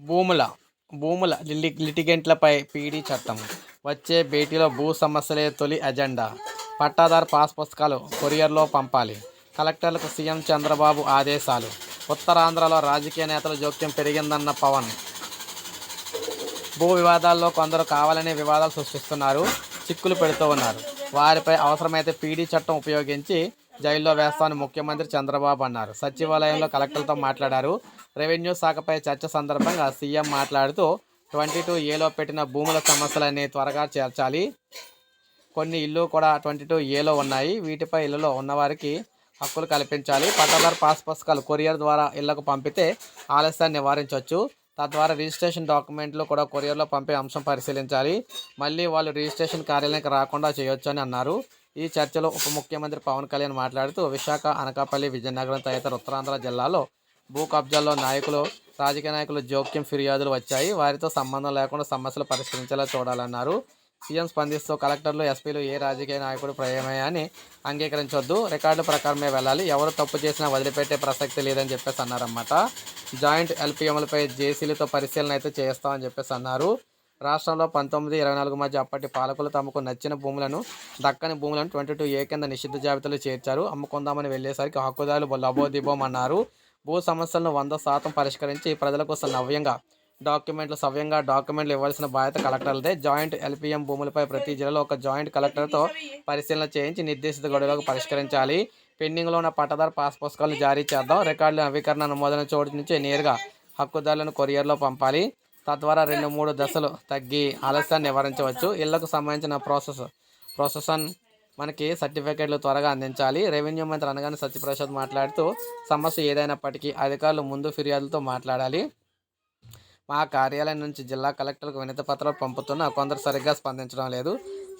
భూముల భూముల lily లిటిగెంట్లపై PD చట్టం. వచ్చే భేటీలో భూ సమస్యలే తొలి అజెండా. పట్టాదారు పాస్ పుస్తకాలు కొరియర్లో పంపాలి. కలెక్టర్లకు సీఎం చంద్రబాబు ఆదేశాలు. ఉత్తరాంధ్రలో రాజకీయ నేతల జోక్యం పెరిగిందన్న పవన్. భూ వివాదాల్లో కొందరు కావాలనే వివాదాలు సృష్టిస్తున్నారు చిక్కులు పెడుతూ ఉన్నారు. వారిపై అవసరమైతే పీడీ చట్టం ఉపయోగించి జైల్లో వేస్తామని ముఖ్యమంత్రి చంద్రబాబు అన్నారు. సచివాలయంలో కలెక్టర్తో మాట్లాడారు. రెవెన్యూ శాఖపై చర్చ సందర్భంగా సీఎం మాట్లాడుతూ ట్వంటీ టూ ఏలో పెట్టిన భూముల సమస్యలన్నీ త్వరగా చేర్చాలి. కొన్ని ఇల్లు కూడా ట్వంటీ టూ ఏలో ఉన్నాయి. వీటిపై ఇళ్ళలో ఉన్నవారికి హక్కులు కల్పించాలి. పట్టాదారు పాస్ పుస్తకాలు కొరియర్ ద్వారా ఇళ్ళకు పంపితే ఆలస్యాన్ని నివారించవచ్చు తద్వారా రిజిస్ట్రేషన్ డాక్యుమెంట్లు కూడా కొరియర్లో పంపే అంశం పరిశీలించాలి. మళ్ళీ వాళ్ళు రిజిస్ట్రేషన్ కార్యాలయానికి రాకుండా చేయొచ్చు అని అన్నారు. ఈ చర్చలో ఉప ముఖ్యమంత్రి పవన్ కళ్యాణ్ మాట్లాడుతూ విశాఖ అనకాపల్లి విజయనగరం తదితర ఉత్తరాంధ్ర జిల్లాలో భూ కబ్జాల్లో నాయకులు రాజకీయ నాయకులు జోక్యం ఫిర్యాదులు వచ్చాయి. వారితో సంబంధం లేకుండా సమస్యలు పరిష్కరించేలా చూడాలన్నారు. సీఎం స్పందిస్తూ కలెక్టర్లు ఎస్పీలు ఏ రాజకీయ నాయకుడు ప్రమేయాన్ని అంగీకరించొద్దు. రికార్డుల ప్రకారమే వెళ్ళాలి. ఎవరు తప్పు చేసినా వదిలిపెట్టే ప్రసక్తి లేదని చెప్పేసి అన్నారన్నమాట. జాయింట్ ఎల్పిఎంలపై జేసీలతో పరిశీలన అయితే చేస్తామని చెప్పేసి అన్నారు. రాష్ట్రంలో పంతొమ్మిది ఇరవై నాలుగు మధ్య అప్పటి పాలకులు తమకు నచ్చిన భూములను దక్కని భూములను ట్వంటీ టూ ఏ కింద నిషిద్ధ జాబితాలో చేర్చారు. అమ్ముకుందామని వెళ్ళేసరికి హక్కుదారులు లబోదిబోమన్నారు భూ సమస్యలను వంద శాతం పరిష్కరించి ప్రజల కోసం నవ్యంగా డాక్యుమెంట్లు సవ్యంగా డాక్యుమెంట్లు ఇవ్వాల్సిన బాధ్యత కలెక్టర్లదే. జాయింట్ ఎల్పిఎం భూములపై ప్రతి జిల్లాలో ఒక జాయింట్ కలెక్టర్తో పరిశీలన చేయించి నిర్దేశిత గడువులకు పరిష్కరించాలి. పెండింగ్లో ఉన్న పట్టదారు పాస్ పుస్తకాలు జారీ చేద్దాం. రికార్డుల నవీకరణ అనుమోదన చోటు నుంచి నేరుగా హక్కుదారులను కొరియర్లో పంపాలి. తద్వారా రెండు మూడు దశలు తగ్గి ఆలస్యాన్ని నివారించవచ్చు. ఇళ్ళకు సంబంధించిన ప్రాసెస్ ప్రొసెసన్ మనకి సర్టిఫికేట్లు త్వరగా అందించాలి. రెవెన్యూ మంత్రి అనగానే సత్యప్రసాద్ మాట్లాడుతూ సమస్య ఏదైనప్పటికీ అధికారులు ముందు ఫిర్యాదులతో మాట్లాడాలి. మా కార్యాలయం నుంచి జిల్లా కలెక్టర్కు వినతి పత్రాలు పంపుతున్నా కొందరు సరిగ్గా స్పందించడం లేదు.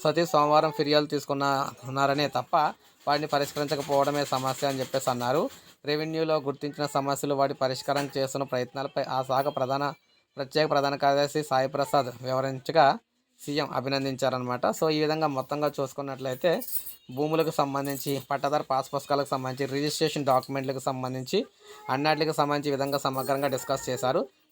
ప్రతి సోమవారం ఫిర్యాదు తీసుకున్న ఉన్నారనే తప్ప వాటిని పరిష్కరించకపోవడమే సమస్య అని చెప్పేసి అన్నారు. రెవెన్యూలో గుర్తించిన సమస్యలు వాటి పరిష్కారం చేస్తున్న ప్రయత్నాలపై ఆ శాఖ ప్రధాన ప్రత్యేక ప్రధాన కార్యదర్శి సాయి ప్రసాద్ వివరించగా సీఎం అభినందించారనమాట సో ఈ విధంగా మొత్తంగా చూసుకున్నట్లయితే భూములకు సంబంధించి పట్టాదారు పాస్ పుస్తకాలకు సంబంధించి రిజిస్ట్రేషన్ డాక్యుమెంట్లకు సంబంధించి అన్నిటికి సంబంధించి విధంగా సమగ్రంగా డిస్కస్ చేశారు.